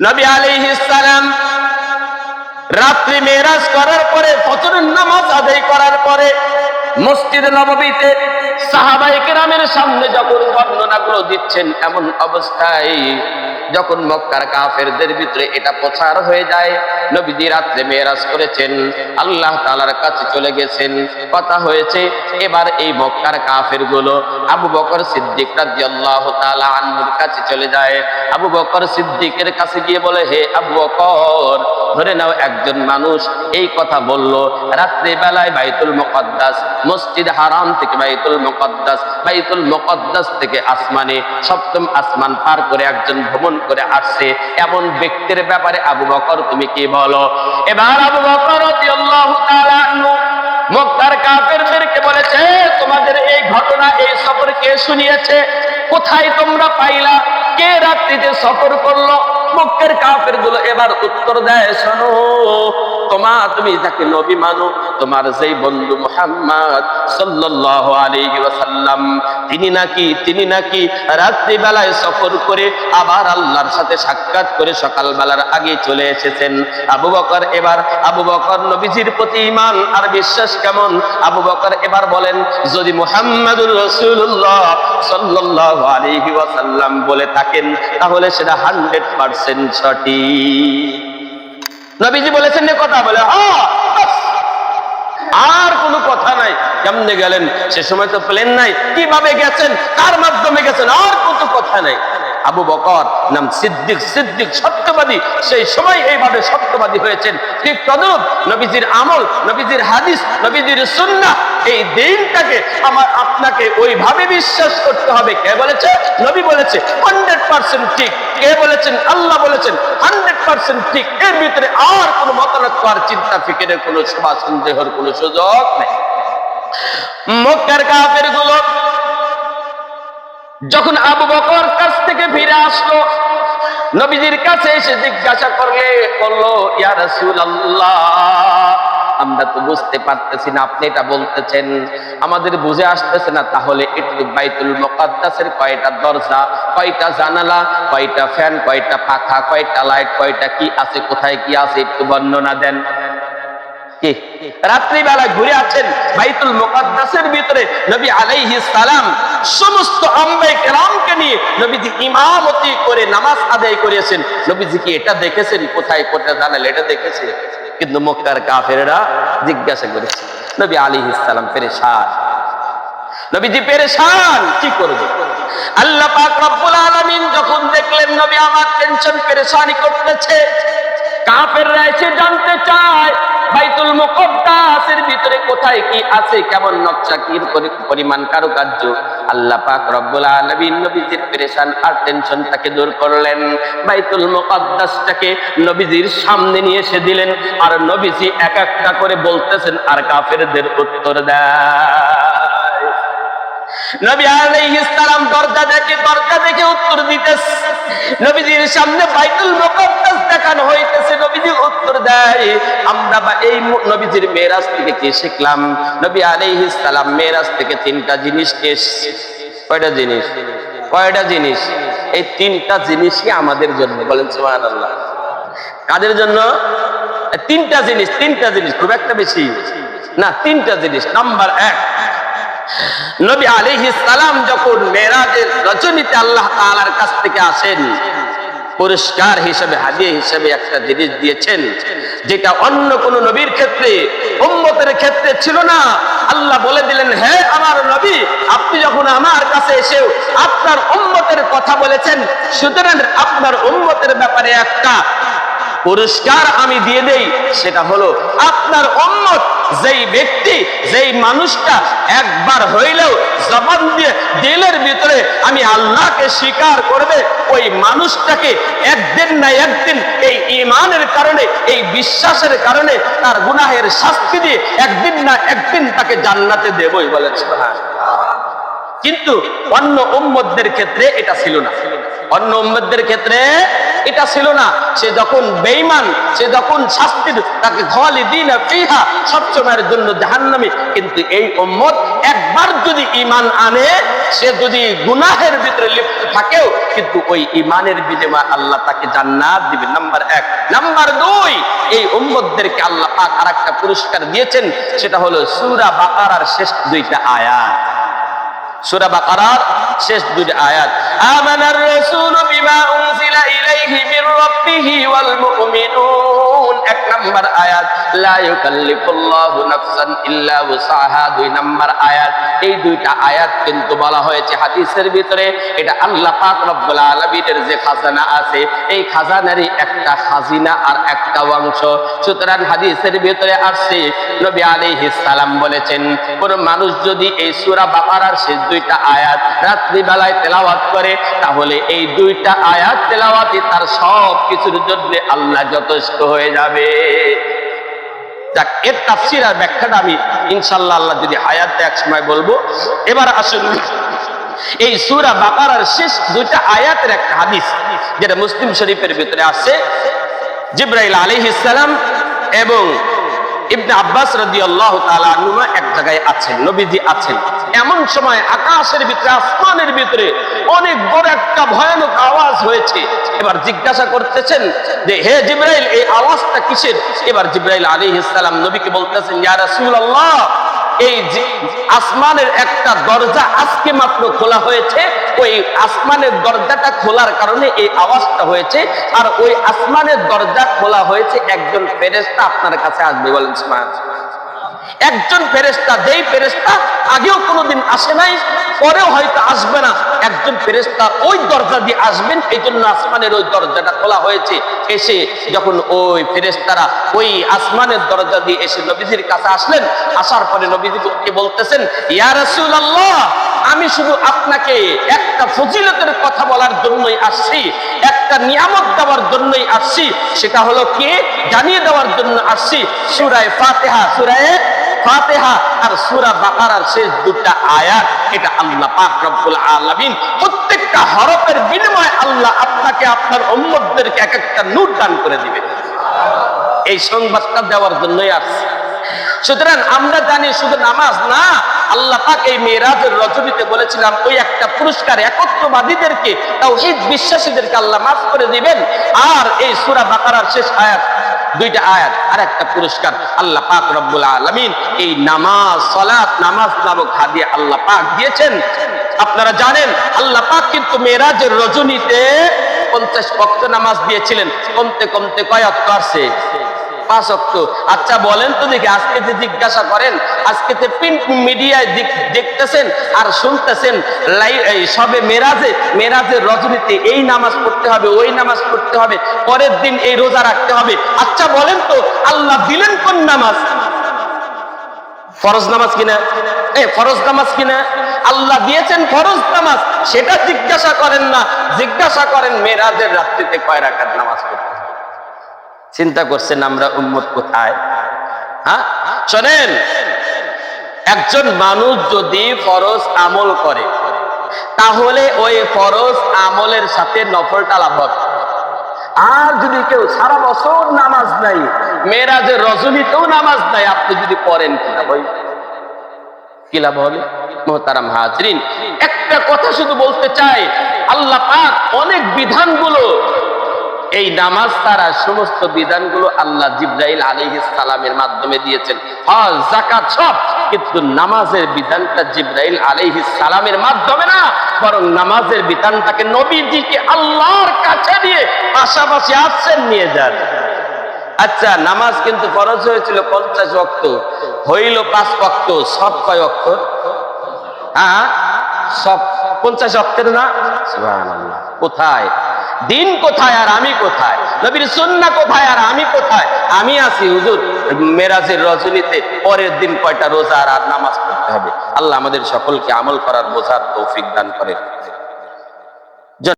নবী আলী সালাম রাত্রি মেরাজ করার পরে, ফজরের নামাজ আদায় করার পরে মসজিদ নববীতে সাহাবাই কেরামের সামনে যখন বর্ণনাগুলো দিচ্ছেন, এমন অবস্থায় যখন মক্কার কাফেরদের ভিতরে এটা প্রচার হয়ে যায়, নবীজি রাত্রে মেরাজ করেছেন, আল্লাহ তালার কাছে চলে গেছেন। কথা হয়েছে, এবার এই মক্কার কাফেরগুলো আবু বকর সিদ্দিক কাছে চলে যায়। আবু বকর সিদ্দিকের কাছে গিয়ে বলে, হে আবু বকর, ধরে নাও একজন মানুষ এই কথা বলল, রাত্রে বেলায় বাইতুল মুকদ্দাস, মসজিদ হারাম থেকে বাইতুল মুকদ্দাস বাইতুল মুকদ্দাস থেকে আসমানে, সপ্তম আসমান পার করে একজন ভ্রমণ করে আসছে। এমন ব্যক্তির ব্যাপারে আবু বকর, তুমি কি বলো? এবার আবু বকর মক্কার কাফেরদেরকে বলেছে, তোমাদের এই ঘটনা, এই সফর কে শুনিয়েছে? কোথায় তোমরা পাইলা? কে রাত্রিতে সফর করল? মক্কের কাফেরগুলো এবার উত্তর দেয়, শোনো, তোমা, তুমি যাকে নবী মানো, তোমার যেই বন্ধু মোহাম্মদ সাল্লাল্লাহু আলাইহি ওয়াসাল্লাম, তিনি নাকি তিনি নাকি রাত্রি বেলায় সফর করে আবার আল্লাহর সাথে সাক্ষাৎ করে সকাল বেলার আগে চলে এসেছেন। আবু বকর এবার, আবু বকর নবীজির প্রতি ইমান আর বিশ্বাস কেমন? আবু বকর এবার বলেন, যদি মুহাম্মাদুর রাসূলুল্লাহ সাল্লাল্লাহু আলাইহি ওয়াসাল্লাম বলে থাকেন, তাহলে সেটা 100% সঠিক নবীজি বলেছেন যে কথা বলে আর কোনো কথা নাই। কেমনে গেলেন? সে সময় তো প্লেন নাই। কীভাবে গেছেন? তার মাধ্যমে গেছেন? আর কত কথা নাই। আবু বকর নাম সিদ্দিক সিদ্দিক সত্যবাদী। সেই সময় এইভাবে সত্যবাদী হয়েছেন। ঠিক তদরূপ নবীজির আমল, নবীজির হাদিস, নবীজির সুন্নাহ, এই দিনটাকে আমার আপনাকে ওইভাবে বিশ্বাস করতে হবে। কে বলেছে? নবী বলেছে, হান্ড্রেড পার্সেন্ট ঠিক। কে বলেছেন? আল্লাহ বলেছেন, হান্ড্রেড পার্সেন্ট ঠিক। এর ভিতরে আর কোনো মতামত আর চিন্তা, ফিকিরের কোনো সভা সন্দেহের কোনো সুযোগ নেই। মক্কার কাফেরগুলো যখন আবু বকর কাছ থেকে ফিরে আসলো, নবীজির কাছে এসে জিজ্ঞাসা করলে করল ইয়া রাসূলুল্লাহ, আমরা তো বুঝতে পারতেছি না, আপনি এটা বলতেছেন। আমাদের বুঝে আসতেছে না, তাহলে একটু বাইতুল মুকাদ্দাসের কয়টা দরজা, কয়টা জানালা, কয়টা ফ্যান, কয়টা পাখা, কয়টা লাইট, কয়টা কি আছে, কোথায় কি আছে, একটু বর্ণনা দেন। কি? রাত্রিবেলা ঘুরে আছেন বাইতুল মুকাদ্দাসের ভিতরে নবী আলাইহিস সালাম। সমস্ত আম্বাই কেরামকে নিয়ে নবীজি ইমামতি করে নামাজ আদায় করেছেন। নবীজি কি এটা দেখেছেন? কোথায় কোথায় জানালে এটা দেখেছে? কিন্তু মক্কার কাফেররা জিজ্ঞাসা করেছে, নবী আলাইহিস সালাম পেরেশান? নবীজি পেরেশান, কি করবে? আল্লাহ পাক রব্বুল আলামিন যখন দেখলেন নবী আমার টেনশন পেরেশানি করতেছে, কাফেররা এসে জানতে চায় বাইতুল মুকদ্দাসের ভিতরে কোথায় কি আছে? কেমন নকশা, কি পরি- পরিমাণ কারুকার্য? আল্লাহ পাক রব্বুল আলামিন নবীজির পেরেশান আর টেনশনটাকে দূর করলেন। বাইতুল মুকদ্দাসটাকে নবীজির সামনে নিয়ে এসে দিলেন। আর নবীজি এক একটা করে বলতেছেন, আর কাফেরদের উত্তর দেয়। নবী আলাইহিস সালাম দরজা দেখে দরজা দেখে উত্তর দিতেছে। নবীজির সামনে বাইতুল মুকাদ্দাস দেখানো হইতেছে, নবীজি উত্তর দেয়, আমরা বা এই নবীজির মেরাজ থেকে কি শিখলাম? নবী আলাইহিস সালাম মেরাজ থেকে তিনটা জিনিস কে কয়টা জিনিস? কয়টা জিনিস? এই তিনটা জিনিসই আমাদের জন্য, বলেন সুবহানাল্লাহ। কাদের জন্য? তিনটা জিনিস তিনটা জিনিস, খুব একটা বেশি না, তিনটা জিনিস। নাম্বার এক নবী আলাইহিস সালাম যখন মেরাজের রজনীতে আল্লাহ তাআলার কাছ থেকে আসেন, পুরস্কার হিসেবে, হাদিয়া হিসেবে একটা জিনিস দিয়েছেন, যেটা অন্য কোন নবীর ক্ষেত্রে, উম্মতের ক্ষেত্রে ছিল না। আল্লাহ বলে দিলেন, হে আমার নবী, আপনি যখন আমার কাছে এসেও আপনার উম্মতের কথা বলেছেন, সুতরাং আপনার উম্মতের ব্যাপারে একটা পুরস্কার আমি দিয়ে দেই, সেটা হলো আপনার উম্মত, যেই ব্যক্তি, যেই মানুষটা একবার হইলেও জবান দিয়ে দিলের ভিতরে আমি আল্লাহকে স্বীকার করবে, ওই মানুষটাকে একদিন না একদিন এই ইমানের কারণে, এই বিশ্বাসের কারণে, তার গুনাহের শাস্তি দিয়ে একদিন না একদিন তাকে জান্নাতে দেবই বলেছে কিন্তু অন্য উম্মতদের ক্ষেত্রে এটা ছিল না। অন্য উম্মতদের ক্ষেত্রে এটা ছিল না। সে যখন বেঈমান, সে যখন শাস্তির তাকে খালিদিন ফিহা, সবসময়ের জন্য জাহান্নামী। কিন্তু এই উম্মত একবার যদি ঈমান আনে, সে যদি গুনাহের ভিতরে লিপ্ত থাকেও, কিন্তু ওই ইমানের বিনিময়ে আল্লাহ তাকে জান্নাত দিবেন নাম্বার এক। নাম্বার দুই, এই উম্মতদেরকে আল্লাহ পাক আর একটা পুরস্কার দিয়েছেন, সেটা হলো সুরা বাকারার শেষ দুইটা আয়াত। সূরা বাকারার শেষ দুটি আয়াত আমানার রাসূল বিমা উনজিলা ইলাইহি মির রাব্বিহি ওয়াল মুমিনুন। এক নাম্বার আয়াত, লা ইউকাল্লিফুল্লাহু নাফসান ইল্লা ওয়াসাহা। দুই নাম্বার আয়াত, এই দুইটা আয়াত কিন্তু বলা হয়েছে হাদিসের ভিতরে, এটা আল্লাহ পাক রব্বুল আলামিনের যে খাজানা আছে, এই খাজানারই একটা খাজিনা আর একটা অংশ। সুতরাং হাদিসের ভিতরে আসছে, নবী আলাইহিস সালাম বলেছেন, কোন মানুষ যদি এই সূরা বাকারার শেষ দুইটা আয়াত রাত্রি বেলায় তেলাওয়াত করে, তাহলে এই দুইটা আয়াত তেলাওয়াতই তার সব কিছুর জন্য আল্লাহ যথেষ্ট হয়ে যাবে। যাক, এর তাফসির আর ব্যাখ্যাটা আমি ইনশাল্লাহ আল্লাহ যদি এক সময় বলব। এবার আসুন, এই সূরা বাকারার শেষ দুইটা আয়াতের একটা হাদিস, যেটা মুসলিম শরীফের ভিতরে আছে। জিব্রাইল আলাইহিস সালাম এবং ইবনে আব্বাস রাদিয়াল্লাহু তাআলা আনহুমা এক জায়গায় আছেন, নবীজি আছেন। এমন সময় আকাশের ভিতরে, আসমানের ভিতরে অনেক বড় একটা ভয়ানক আওয়াজ হয়েছে। এবার জিজ্ঞাসা করতেছেন যে, হে জিব্রাইল, এই আওয়াজটা কিসের? এবার জিব্রাইল আলাইহিস সালাম নবীকে বলতেছেন এই আসমানের একটা দরজা আজকে মাত্র খোলা হয়েছে। ওই আসমানের দরজাটা খোলার কারণে এই আওয়াজটা হয়েছে। আর ওই আসমানের দরজা খোলা হয়েছে, একজন ফেরেশতা আপনার কাছে আসবে বলেন। একজন ফেরেশতা, যেই ফেরেশতা আগেও কোনোদিন আসে নাই, পরেও হয়তো আসবে না। একজন ফেরেশতা ওই দরজা দিয়ে আসবেন এই জন্য আসমানের ওই দরজাটা খোলা হয়েছে। এসে যখন ওই ফেরেশতারা ওই আসমানের দরজা দিয়ে এসে নবীজির কাছে আসলেন, আসার পরে নবীজিকে বলতেছেন, ইয়া রাসূলুল্লাহ, আমি শুধু আপনাকে একটা ফজিলতের কথা বলার জন্যই আসছি, একটা নিয়ামত দেওয়ার জন্যই আসছি। সেটা হলো কে? জানিয়ে দেওয়ার জন্য আসছি। সুরায় ফাতেহা, সুরায় ফাতেহা আর সূরা বাকারার শেষ দুটা আয়াত, এটা আল্লাহ পাক রব্বুল আলামিন প্রত্যেকটা হরফের বিনিময়ে আল্লাহ আপনাকে, আপনার উম্মতদেরকে এক একটা নূর দান করে দিবেন এই সংবাদটা দেওয়ার জন্যই আসছে। সুতরাং আমরা জানি শুধু নামাজ না, আল্লাহ পাক এই মেয়েরাজের রজনীতে বলেছিলাম, ওই একটা পুরস্কার একত্রবাদীদেরকে তাওহীদ বিশ্বাসীদেরকে আল্লাহ মাফ করে দিবেন। আর এই সুরা বাকারার শেষ আয়াত দুইটা আয়াত আর একটা পুরস্কার আল্লাহ পাক রব্বুল আলমিন। এই নামাজ সলাৎ নামাজ নামক হাদিয়া আল্লাহ পাক দিয়েছেন। আপনারা জানেন, আল্লাহ পাক কিন্তু মেয়েরাজের রজনীতে পঞ্চাশ ভক্ত নামাজ দিয়েছিলেন। কমতে কমতে কয় অক্ত আসছে পাঁচ অক্ত। আচ্ছা বলেন তো দেখি, আজকে যে জিজ্ঞাসা করেন, আজকে যে প্রিন্ট মিডিয়ায় দেখতেছেন আর শুনতেছেন সবে মেরাজে মেরাজের রজনীতে এই নামাজ পড়তে হবে, ওই নামাজ পড়তে হবে, পরের দিন এই রোজা রাখতে হবে। আচ্ছা বলেন তো, আল্লাহ দিলেন কোন নামাজ? ফরজ নামাজ কিনা? এ, ফরজ নামাজ কিনা? আল্লাহ দিয়েছেন ফরজ নামাজ, সেটা জিজ্ঞাসা করেন না। জিজ্ঞাসা করেন, মেরাজের রাত্রিতে কয় রাকাত নামাজ? চিন্তা করছেন আমরা উম্মত কোথায়? হ্যাঁ? শোনেন, একজন মানুষ যদি ফরজ আমল করে, তাহলে ওই ফরজ আমলের সাথে নফলটা লাভ হবে। আর যদি কেউ সারা বছর নামাজ নাই, মেয়েরাজের রজনীতেও নামাজ নাই, আপনি যদি পড়েন কিনা ভাই কি লাভ হবে? মোহতারাম হাজরিন, একটা কথা শুধু বলতে চাই, আল্লাহ পাক অনেক বিধানগুলো এই নামাজ তারা সমস্ত বিধানগুলো আল্লাহ জিব্রাইল আলাইহিস সালামের মাধ্যমে দিয়েছেন। হজ জাকাত সব, কিন্তু নামাজের বিধানটা জিব্রাইল আলাইহিস সালামের মাধ্যমে না, বরং নামাজের বিধানটাকে নবীজিকে আল্লাহর কাছে নিয়ে পাশাপাশি আসছেন, নিয়ে যান। আচ্ছা নামাজ কিন্তু ফরজ হয়েছিল পঞ্চাশ অক্ত হইল পাঁচ অক্ত সব কয় অক্ত হ্যাঁ সব পঞ্চাশ অক্টের না। কোথায়? দিন কোথায় আর আমি কোথায়? নবীর সুন্না কোথায় আর আমি কোথায়? আমি আছি হুজুর, মেরাজের রজনীতে পরের দিন কয়টা রোজা আর নামাজ পড়তে হবে। আল্লাহ আমাদের সকলকে আমল করার বোঝার তৌফিক দান করেন।